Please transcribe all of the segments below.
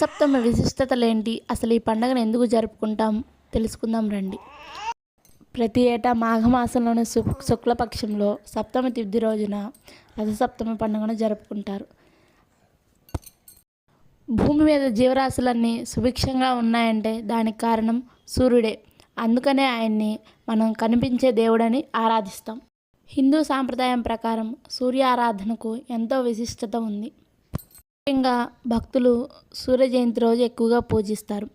సప్తమి విశిష్టతలేంటి? అసలు ఈ పండుగను ఎందుకు జరుపుకుంటాం? తెలుసుకుందాం రండి. ప్రతి ఏటా మాఘమాసంలోని శు శుక్లపక్షంలో సప్తమి తిథి రోజున రథసప్తమి పండుగను జరుపుకుంటారు. భూమి మీద జీవరాశులన్నీ సుభిక్షంగా ఉన్నాయంటే దానికి కారణం సూర్యుడే. అందుకనే ఆయన్ని మనం కనిపించే దేవుడని ఆరాధిస్తాం. హిందూ సాంప్రదాయం ప్రకారం సూర్య ఆరాధనకు ఎంతో విశిష్టత ఉంది. ముఖ్యంగా భక్తులు సూర్య జయంతి రోజు ఎక్కువగా పూజిస్తారు.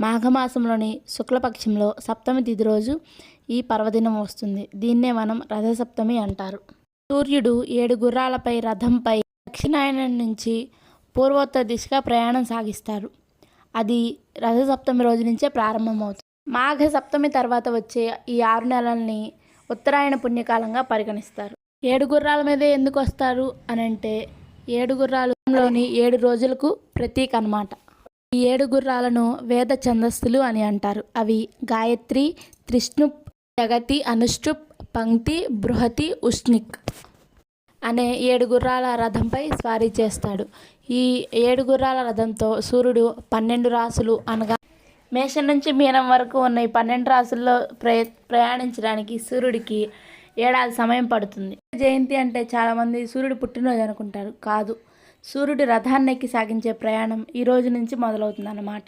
మాఘమాసంలోని శుక్లపక్షంలో సప్తమి తిథి రోజు ఈ పర్వదినం వస్తుంది. దీన్నే మనం రథసప్తమి అంటారు. సూర్యుడు ఏడు గుర్రాలపై రథంపై దక్షిణాయనం నుంచి పూర్వోత్తర దిశగా ప్రయాణం సాగిస్తారు. అది రథసప్తమి రోజు నుంచే ప్రారంభమవుతుంది. మాఘ సప్తమి తర్వాత వచ్చే ఈ ఆరు నెలల్ని ఉత్తరాయణ పుణ్యకాలంగా పరిగణిస్తారు. ఏడు గుర్రాల మీదే ఎందుకు వస్తారు? అని అంటే ఏడు లోని ఏడు రోజులకు ప్రతీక అనమాట ఈ ఏడు గుర్రాలను వేద ఛందస్సులు అని అంటారు. అవి గాయత్రి త్రిష్ణుప్ జగతి అనుష్ఠుప్ పంక్తి బృహతి ఉష్ణిక్ అనే ఏడు గుర్రాల రథంపై స్వారీ చేస్తాడు. ఈ ఏడు గుర్రాల రథంతో సూర్యుడు పన్నెండు రాసులు అనగా మేషం నుంచి మీనం వరకు ఉన్న ఈ పన్నెండు రాసుల్లో ప్రయ ప్రయాణించడానికి సూర్యుడికి ఏడాది సమయం పడుతుంది. జయంతి అంటే చాలామంది సూర్యుడు పుట్టినరోజు అనుకుంటారు. కాదు సూర్యుడు రథాన్నెక్కి సాగించే ప్రయాణం ఈ రోజు నుంచి మొదలవుతుందన్నమాట.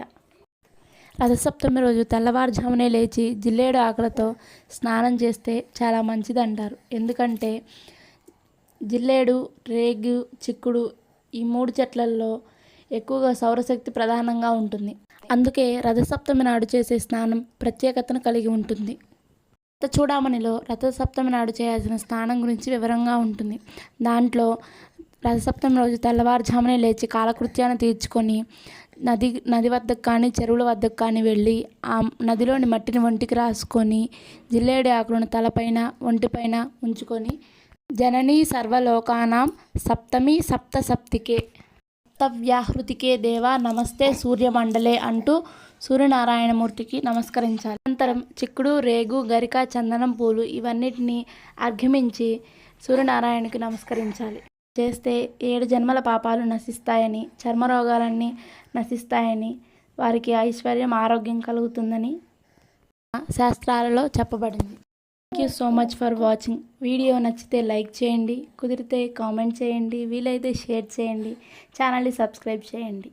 రథసప్తమి రోజు తెల్లవారుజామునే లేచి జిల్లేడు ఆకలతో స్నానం చేస్తే చాలా మంచిది అంటారు ఎందుకంటే జిల్లేడు రేగు చిక్కుడు ఈ మూడు చెట్లల్లో ఎక్కువగా సౌరశక్తి ప్రధానంగా ఉంటుంది. అందుకే రథసప్తమి నాడు చేసే స్నానం ప్రత్యేకతను కలిగి ఉంటుంది. రథ చూడామణిలో రథసప్తమి నాడు చేయాల్సిన స్నానం గురించి వివరంగా ఉంటుంది. దాంట్లో రథసప్తమి రోజు తెల్లవారుజామునే లేచి కాలకృత్యాన్ని తీర్చుకొని నది నది వద్దకు కానీ చెరువుల వద్దకు కానీ వెళ్ళి ఆ నదిలోని మట్టిని ఒంటికి రాసుకొని జిల్లేడు ఆకులను తలపైన ఒంటిపైన ఉంచుకొని జననీ సర్వలోకానాం సప్తమి సప్త సప్తికే సప్తవ్యాహృతికే దేవా నమస్తే సూర్యమండలే అంటూ సూర్యనారాయణమూర్తికి నమస్కరించాలి. అనంతరం చిక్కుడు రేగు గరిక చందనం పూలు ఇవన్నిటిని అర్ఘమించి సూర్యనారాయణకి నమస్కరించాలి. చేస్తే ఏడు జన్మల పాపాలు నశిస్తాయని చర్మరోగాలన్నీ నశిస్తాయని వారికి ఐశ్వర్యం ఆరోగ్యం కలుగుతుందని శాస్త్రాలలో చెప్పబడింది. Thank you so much for watching video నచ్చితే లైక్ చేయండి కుదిరితే కామెంట్ చేయండి వీలైతే షేర్ చేయండి ఛానల్ని సబ్స్క్రైబ్ చేయండి.